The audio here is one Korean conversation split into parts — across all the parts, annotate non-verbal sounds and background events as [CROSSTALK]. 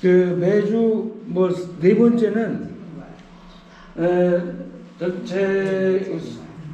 그 매주 뭐 네 번째는 에, 전체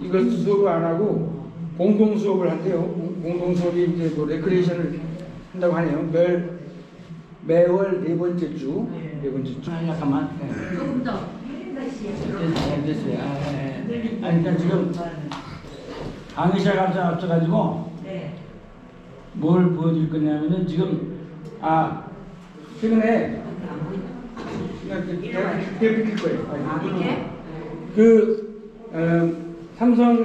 이거 수업을 안 하고 공동 수업을 한대요. 공- 공동 수업이 이제 뭐 레크레이션을 한다고 하네요. 매 매월 네 번째 주, 네 번째 주. 아, 잠깐만. 네. 조금 더. 네, 됐어요. 아, 네, 네. 아니, 그러니까 지금 강의 시작 앞서 앞서가지고 네. 뭘 보여드릴 거냐면은 지금 아 최근에 그냥 그- 제가 그때 비킬 거예요. 아, 이게? 그 어, 삼성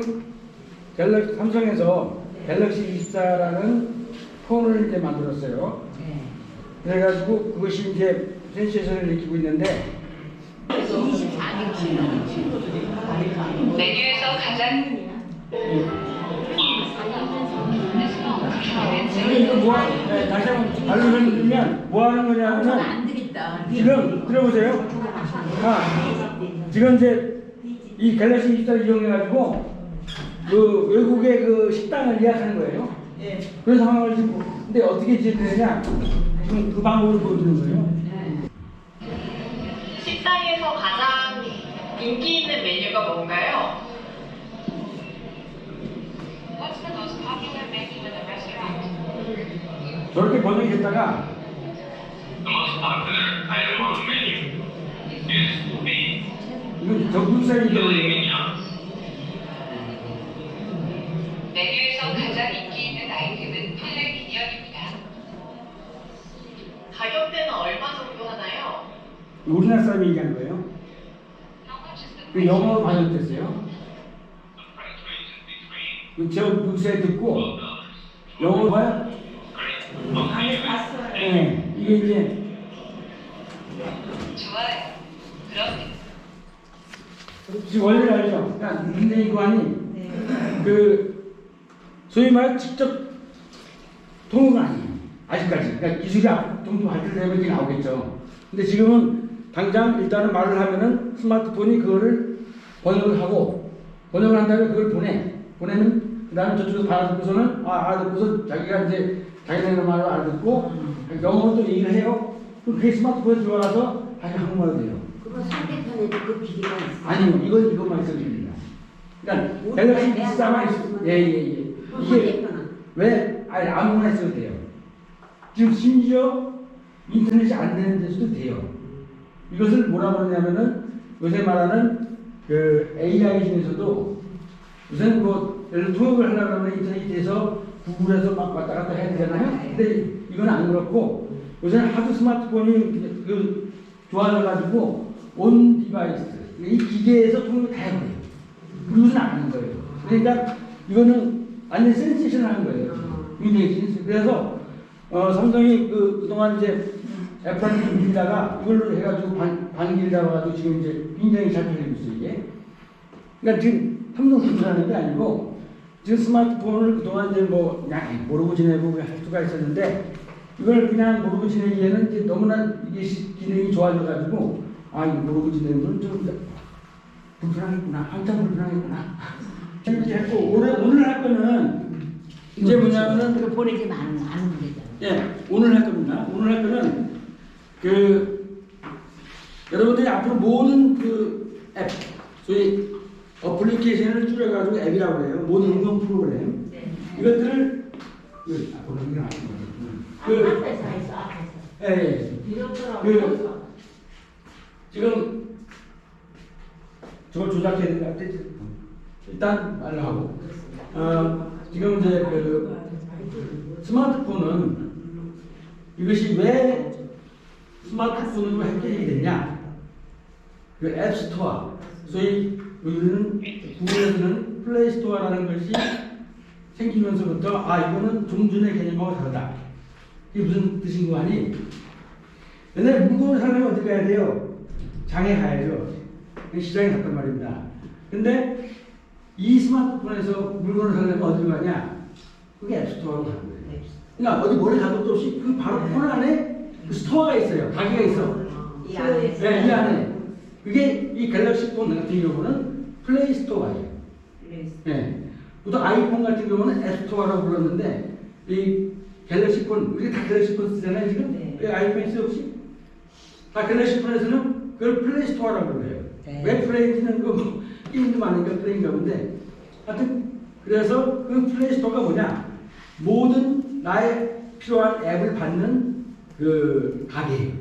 갤럭시 삼성에서 갤럭시 24라는 폰을 이제 만들었어요. 네. 그래가지고 그것이 이제 센세이션을 일으키고 있는데 24개 치는 친구들이 메뉴에서 가장 근 이거 뭐 하- 네, 다시 한번 알려드리면뭐 하는 저는 거냐면은 안 되겠다. 지금 들어보세요. 아, 지금 이제 이 갤럭시 24 이용해가지고 그 외국의 그 식당을 예약하는 거예요. 예. 그런 상황을 지금 근데 어떻게 지내느냐 지금 그 방법을 보여주는 거예요. 식당에서 가장 인기 있는 메뉴가 뭔가요? 저렇게 적국사이 filet mignon. 메뉴에서 가장 인기 있는 아이템은 필레 미니언입니다. 가격대는 얼마 정도 하나요? 우리나라 사람이 얘기한 거예요. 그 영어로 번역됐어요. 제가 뉴스에 듣고 $12 영어로 봐요. great monthly 봤어요. 네, 이게 이제 좋아요. 그럼 지금 원리를 알죠. 그러니까 문재인 교환이 그 소위 말 직접 통화가 아니에요. 아직까지. 그러니까 기술이 좀더 발달되면 이게 나오겠죠. 근데 지금은 당장 일단은 말을 하면은 스마트폰이 그거를 번역을 하고 번역을 한 다음에 그걸 보내. 보내면 그 다음에 저쪽에서 알아듣고서는 아, 알아듣고서 자기가 이제 자기네 말을 알아듣고 영어로 또 얘기를 해요. 그럼 그게 스마트폰에 들어가서 다시 한국말로 돼요. 그거 상대편에도 그 기계가 있어. 아니요, 이건 이것만 있어도 됩니다. 그러니까 갤럭시 비싸만 있 예예 예. 이게 상대편은 왜 아니 아무거나 있어도 돼요. 지금 심지어 인터넷이 안 되는 데서도 돼요. 이것을 뭐라 그러냐면은 요새 말하는 그 AI 중에서도 요새는 뭐 예를 들어 통역을 하려고 하면 인터넷에서 구글에서 막 왔다 갔다 해야 되잖아요. 근데 이건 안 그렇고 요새는 하도 스마트폰이 그 좋아져가지고 온 디바이스 이 기계에서 통역을 다 해버려요. 그것은 아닌 거예요. 그러니까 이거는 완전 센세이션한 거예요. 굉장히 센세. 그래서 어, 삼성이 그 그동안 이제 애플한테 밀다가 이걸로 해가지고 반, 반길이라고 해가지고 지금 이제 굉장히 잘 팔리고 있어요 이게. 그러니까 지금 삼성 수준하는 게 아니고 지금 스마트폰을 그동안 이제 뭐 그냥 모르고 지내고 할 수가 있었는데 이걸 그냥 모르고 지내기에는 이제 너무나 이게 시- 기능이 좋아져가지고 아 이거 모르고 지내는 건 좀 불편하겠구나 한참 불편하겠구나 [LAUGHS] 이렇게 했고 오늘 오늘 할 거는 이제 뭐냐면은 그거 보내지만 안, 안 되잖아. 예, 오늘 할 겁니다. 오늘 할 거는 그 여러분들이 앞으로 모든 그 앱, 소위 어플리케이션을 줄여가지고 앱이라고 해요. 모든 응용 프로그램 네. 이것들을 그 앞으로 이게 아닌 거예요. 그 앞에서 했어, 앞에서. 예, 예. 돌아오고. 그- 지금 저걸 조작해야 같아. 일단 말로 하고 어, 지금 이제 그 스마트폰은 이것이 왜 스마트폰으로 획득이 됐냐? 그 앱스토어, 소위 우리는 구글에서는 플레이스토어라는 것이 생기면서부터 아 이거는 종준의 개념하고 다르다. 이게 무슨 뜻인 거 아니? 옛날에 물건을 사려면 어떻게 해야 돼요? 장에 가야죠. 시장에 갔단 말입니다. 근데 이 스마트폰에서 물건을 사려면 어디로 가냐? 그게 앱스토어로 가는 거예요. 그러니까 어디 머리 가도 없이 그 바로 폰 안에 그 스토어가 있어요. 가게가 있어. 이 안에. 네, 이 안에. 그게 이 갤럭시 폰 같은 경우는 플레이 스토어예요. 예. 보통 아이폰 같은 경우는 앱스토어라고 불렀는데 이 갤럭시 폰, 우리 다 갤럭시 폰 쓰잖아요 지금? 네. 왜 아이폰 쓰 혹시? 다 글래시폰에서는 그걸 플레이 스토어라고 그래요. 네. 왜 플레이는 그뭐 게임도 많으니까 플레이인가 본데 하여튼 그래서 그 플레이 스토어가 뭐냐 모든 나의 필요한 앱을 받는 그 가게예요.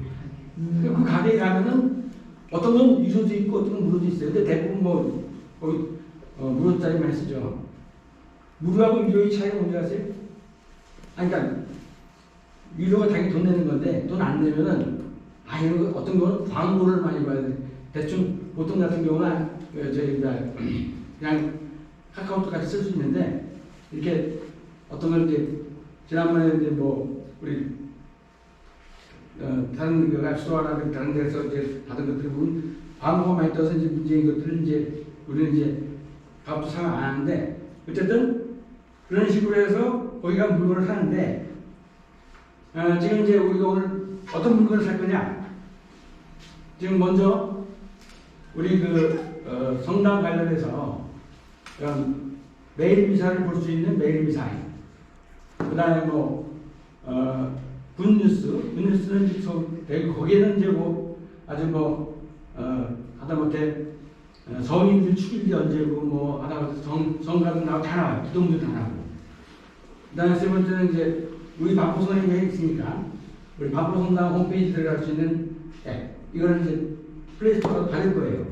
그- 그 가게에 가면은 어떤 건 유료도 있고 어떤 건 무료도 있어요. 근데 대부분 뭐 거기 어, 무료짜리만 쓰죠. 무료하고 유료의 차이가 뭔지 아세요? 아니, 그러니까 유료가 당연히 돈 내는 건데 돈 안 내면은 아 이런 거 어떤 거는 광고를 많이 봐야 돼. 대충 보통 같은 경우는 그 저희 뭐야, 그냥 카카오톡 같이 쓸 수 있는데 이렇게 어떤 걸 이제 지난번에 이제 뭐 우리 어, 다른 그 앱스토어나 다른 데서 이제 받은 것들 보면 광고가 많이 떠서 이제 문제인 것들은 이제 우리는 이제 값도 상안 안 하는데 어쨌든 그런 식으로 해서 거기가 물건을 사는데 어, 지금 이제 우리가 오늘 어떤 물건을 살 거냐? 지금 먼저 우리 그 어, 성당 관련해서 그런 메일 미사를 볼 수 있는 메일 미사일, 그 다음에 뭐 어, 굿뉴스, 굿뉴스는 저- 대구 거기에는 이제 뭐 아주 뭐 어, 하다못해 어, 성인들 축일이 언제고 뭐 하다못해 성 성가도 나오고 다 나와요, 기동도 다 나오고. 그다음에 세 번째는 이제 우리 선생님이 있으니까 우리 성당 홈페이지 들어갈 수 있는 앱 이거는 이제 플레이스토어로 받을 거예요.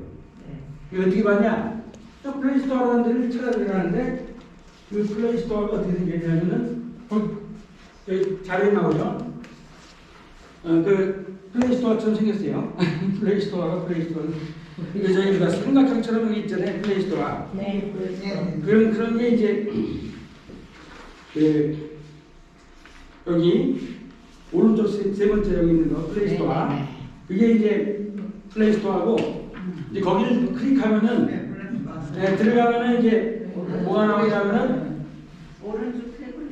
이거 어떻게 받냐? 또 플레이스토어라는 데를 찾아 들어가는데 그 플레이스토어가 어떻게 생겼냐면은 거기 여기 자료에 나오죠. 어, 그 플레이스토어처럼 생겼어요. [LAUGHS] 플레이스토어가 플레이스토어. 이거 저희 우리가 삼각형처럼 여기 있잖아요. 플레이스토어. 네, 그렇죠. 그런 그런 게 이제 그 여기 오른쪽 세, 세 번째 여기 있는 거 플레이스토어. 네, 네, 그게 이제 플레이스토어고 이제 거기를 클릭하면은 네, 들어가면은 이제 뭐가 나오냐면은 오른쪽 테이블.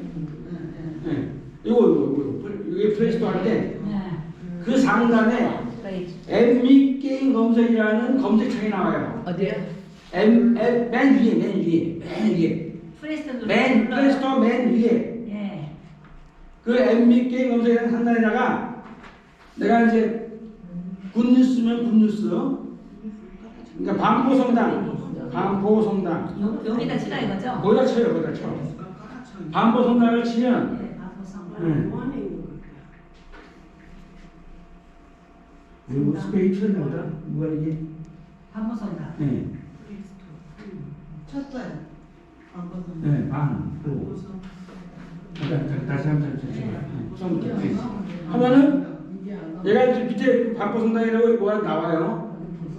네, 이거 이거 이거 이게 플레이스토어 할 때그 네. 상단에 검색이라는 검색창이 나와요. 어디요? 맨 위에, 맨 위에, 맨 위에. 맨, 플레이스토어 맨 위에. 예. 그앱및 게임 검색이라는 상단에다가 내가 이제 굿뉴스면 굿뉴스. 그러니까 반포성당, 반포성당. 요- 여기다 치라 이거죠? 거기다 쳐요, 거기다 쳐. 반포성당을 치면, 네, 반포성. 네. 뭐 스페이스 나오더라? 뭐가 이게? 반포성다. 네, 쳤어요. 안 벗은. 네, 반포. 잠깐, 다시 한번 쳐. 처음부터. 네. 하면은 얘가 이제 밑에 반포성당이라고 뭐가 나와요.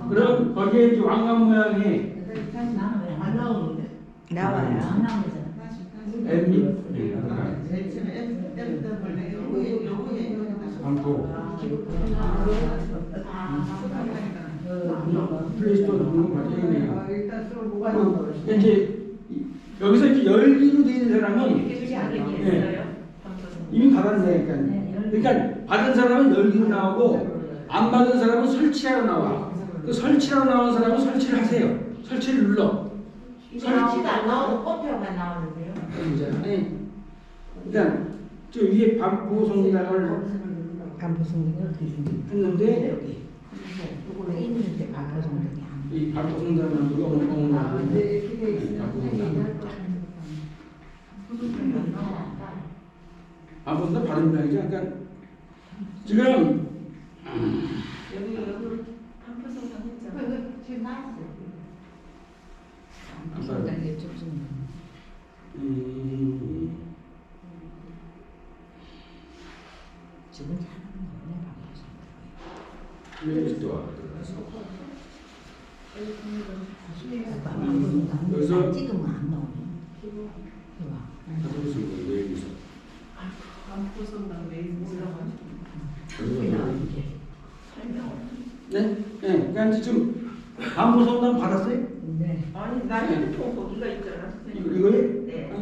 그럼 거기에 이제 왕관 모양의 나는 왜안? 나오는데. 나와요. 안 나오잖아. 다시 다시. 앱 및, 네, 맨 처음에 앱, 앱 때문에 요거에 요거에 요거에 반포. 플레이스토어 일단 뭐가 이제 이- 여기서 이렇게 열기로 되어 있는 사람은 네. 이미 받았네. 그러니까, 그러니까 받은 사람은 열기로 나오고 안 받은 사람은 설치하러 나와. 그 설치하러 나오는 사람은 설치를 하세요. 설치를 눌러. 설치가 안 나오고 꽃표가 나오는데요. 네. 그러니까 저 위에 반포 성당을 반포성이 어떻게 생겼 했는데 여기 요거는 있는데 반포성이 안 이 반포 성당은 누가 아, 나고 네, 돼 있어요. 반포 성당. 반포 성당 발음 모양이죠. 지금 여기 여기 반포성당 했잖아. 이거 지금 나왔어요. 반포 성당이 좀 음, 지금 잘하는 거네 반포성당. 플레이스토어 반포성당. 여기서- 안 나오네. 올라가지고. 네? 네. 그러니까 이제 지금 반포 성당 받았어요? 네. 아니 나 핸드폰 거기가 있잖아. 이거 이거요? 네.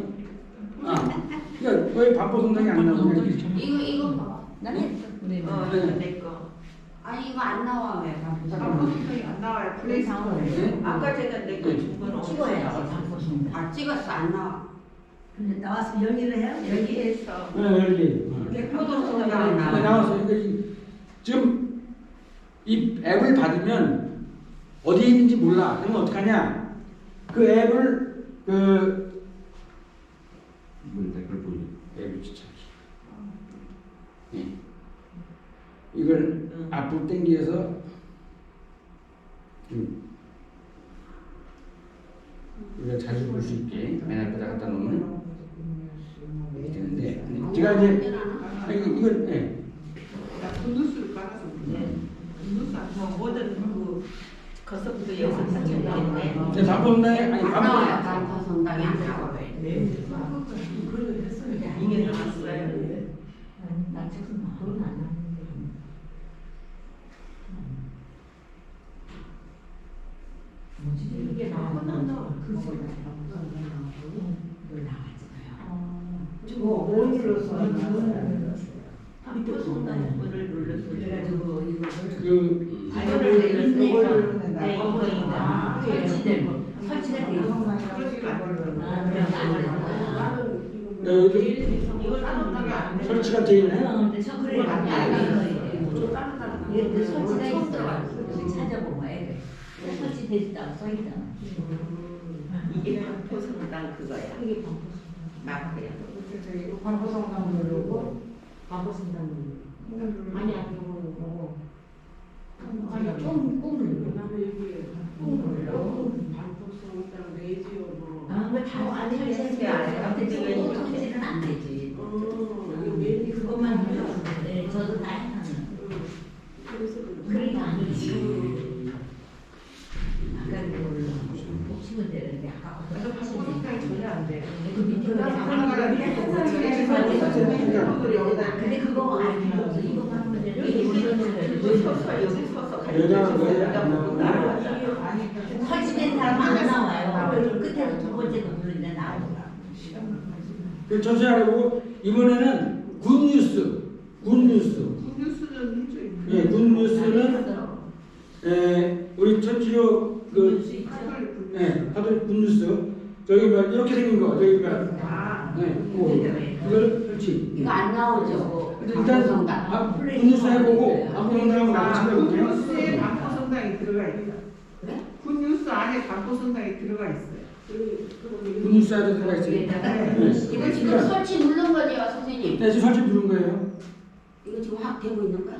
아, 그러니까 왜 반포 성당이 안 나오냐? 이거 이거. 난 했어. 우리 어, 네. 이거 내 거. 아니 이거 안 나와 왜 반포성당? 반포성당이 안 나와요. 플레이스토어에. 네. 아까 제가 내거준 거는 찍어야지. 아 찍었어 안 나와. 근데 나와서 연기를 해야 나왔어요? 여기에서 네, 여기. 네. 내 포도성당 안 네, 나와. 나왔어요. 그러니까 이- 지금 이 앱을 받으면 어디에 있는지 몰라. 그러면 어떡하냐? 그 앱을 그 뭔데 그걸 보여? 앱을 추천해. 예. 이걸 앞으로 당겨서 좀 우리가 자주 볼 수 있게 맨 앞에다 갖다 놓으면 이렇게 되는데 제가 이제 아, 이거 이건 예. 나 분누수를 깔아서 분누수 안 모든 그 거서부터 여기서 찾아오겠네. 제 밥먹나요? 아니 안밥 나와요. 먹나요? 단타 성당이 안 나와요. 이게 나왔어요. 나 지금 그건 안나왔는데. 뭐지? 이게 나왔나? 글쎄 이거 나왔잖아요. 저거 뭘 눌러서 밑에 성당을 눌렀어. 그래가지고 이거를 그 이거를 눌렀으니까 네, 이거니까 설치된 거. 설치된 게. 아. 설치가 돼 있네. 저 그래 많이 알고 이게 그 있어. 여기 찾아보면 애 설치돼 있다고 써 있잖아. 이게 방포성당 그거야. 이게 방포. 마크야. 방포성당 누르고 방포성당 누르고. 아니야 그거 누르고. 아니야 좀꾹 누르고. 방포성당 레지오 뭐. 아, 그다 안에 설치 안 해. 근데 지금 설치는 안 되지. 그것만 눌러주는데 저도 다 해놨는. 그러니까 아니지. 아까 그걸로 치면 되는데 아까 그래서 방포성당이 전혀 안 돼. 그 밑에 근데 그거 아니야. 이거 하면 되는데 여기 서서 여기 서서 여자 왜 설치된 사람 안 나와요. 끝에서 두 번째도 누르는데 나오더라. 그 전체 하고 이번에는 굿뉴스, 굿뉴스. 분누수는 일조 있는. 예, 굿뉴스는 에, 우리 천주교 그 예, 하도 굿뉴스 저기 뭐 이렇게 생긴 거 저기 뭐 아. 예, 그거 이걸 설치. 이거 안 나오죠. 일단 아, 굿뉴스 해보고 방송하고 나서 찾아볼게요. 굿뉴스에 방포성당이 들어가 있다. 그래? 굿뉴스 안에 방포성당이 들어가 있어요. 굿뉴스 하도 들어가 있어요. 이거 지금 그러니까 설치 누른 거죠, 선생님? 네, 지금 설치 누른 거예요. 이거 지금 확 되고 있는 거야?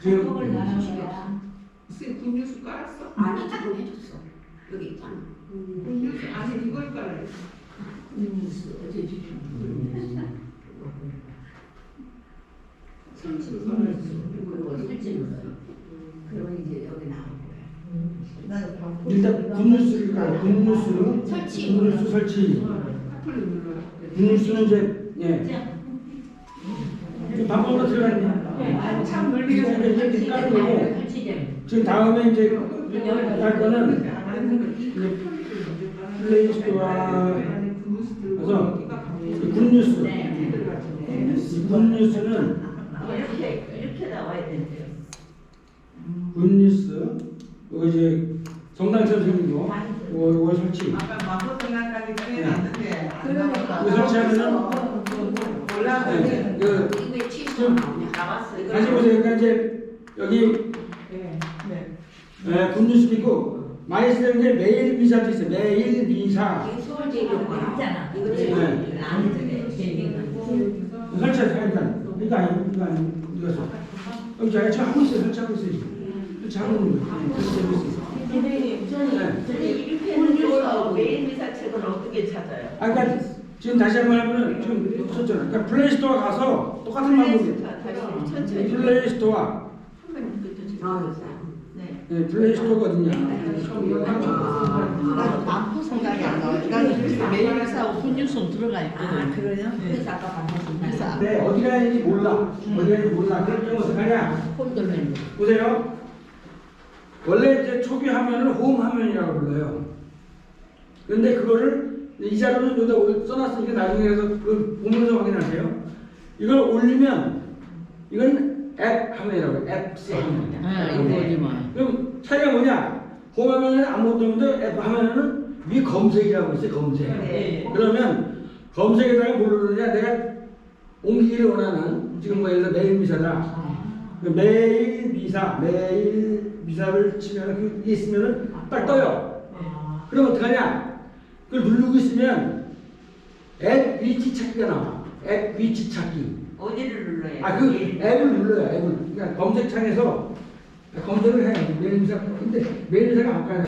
지금 을 나누시겠다. 글쎄 굿뉴스 깔았어? 아니 지금 해줬어. 여기 있잖아. 굿뉴스 안에 이걸 깔아요. 뉴스 어제 설치 이거 설치 눌러요. 그러면 이제 여기 나온 거야. 일단 굿뉴스를 깔아. 굿뉴스 설치. 굿뉴스 설치. 굿뉴스는 이제 예. 지금 방법으로 들어갔네. 참 이제 이렇게 깔고. 지금 다음에 이제 할 거는 이제 플레이스토어와 그래서 이 굿뉴스 네. 이 굿뉴스는 이렇게 이렇게 나와야 된대요. 굿뉴스 이거 이제 정당처럼 생긴 거 이거, 이거 설치 아까 마포 성당까지 꺼내놨는데 안 그러니까. 이거 설치하면은 올라가면 네, 이거 이거 나오냐? 나왔어. 다시 보세요 그러니까 이제 여기 네. 네. 에, 굿뉴스도 있고 많이 쓰는 게 매일 미사도 있어요 매일 미사 서울 제일 거야. 있잖아. 이거 네. 안 해도 재미가. 설치해서 하니까 이거 아니고 이거 아니고 이거 써 여기 제가 지금 하고 있어요 설치하고 있어요 설치하고 있는 거예요 네, 설치하고 있어요 선생님, 네. 선생님 이렇게 해서 메인 미사 책을 어떻게 찾아요? 아, 그러니까 지금 다시 한 번 하면은 지금 썼잖아요. 그러니까 플레이스토어 가서 똑같은 방법이에요. 플레이스토어. 나오겠어요. 네. 네, 플레이스토어가 어디냐? 마포 생각이 안 나와요. 그러니까 메인 미사하고 분유성 들어가 아 있거든요. 그래요? 그래서 아까 반복했나? 네, 어디가 있는지 몰라. 어디가 있는지 몰라. 그럴 경우 어떡하냐? 폴더맨. 보세요. 원래 이제 초기 화면을 홈 화면이라고 불러요. 그런데 그거를 이 자료는 여기다 올- 써놨으니까 나중에 가서 그걸 보면서 확인하세요. 이걸 올리면 이건 앱 화면이라고. 앱 화면. 아 이거 어디 뭐? 그럼 차이가 뭐냐? 홈 화면에는 아무것도 없는데 앱 화면에는 위 검색이라고 있어요, 검색. 네. 그러면 검색에다가 뭘 누르냐? 내가 옮기기를 원하는, 지금 뭐 예를 들어 매일 미사다. 아. 그 매일 미사, 메일 미사를 치면 그 있으면은 딱 떠요. 아. 그럼 어떡하냐? 그걸 누르고 있으면 앱 위치 찾기가 나와. 앱 위치 찾기. 어디를 눌러야 돼? 아, 그 앱을 눌러요, 앱을. 그러니까 검색창에서 검사를 해. 매일사가 근데 매일사가 아까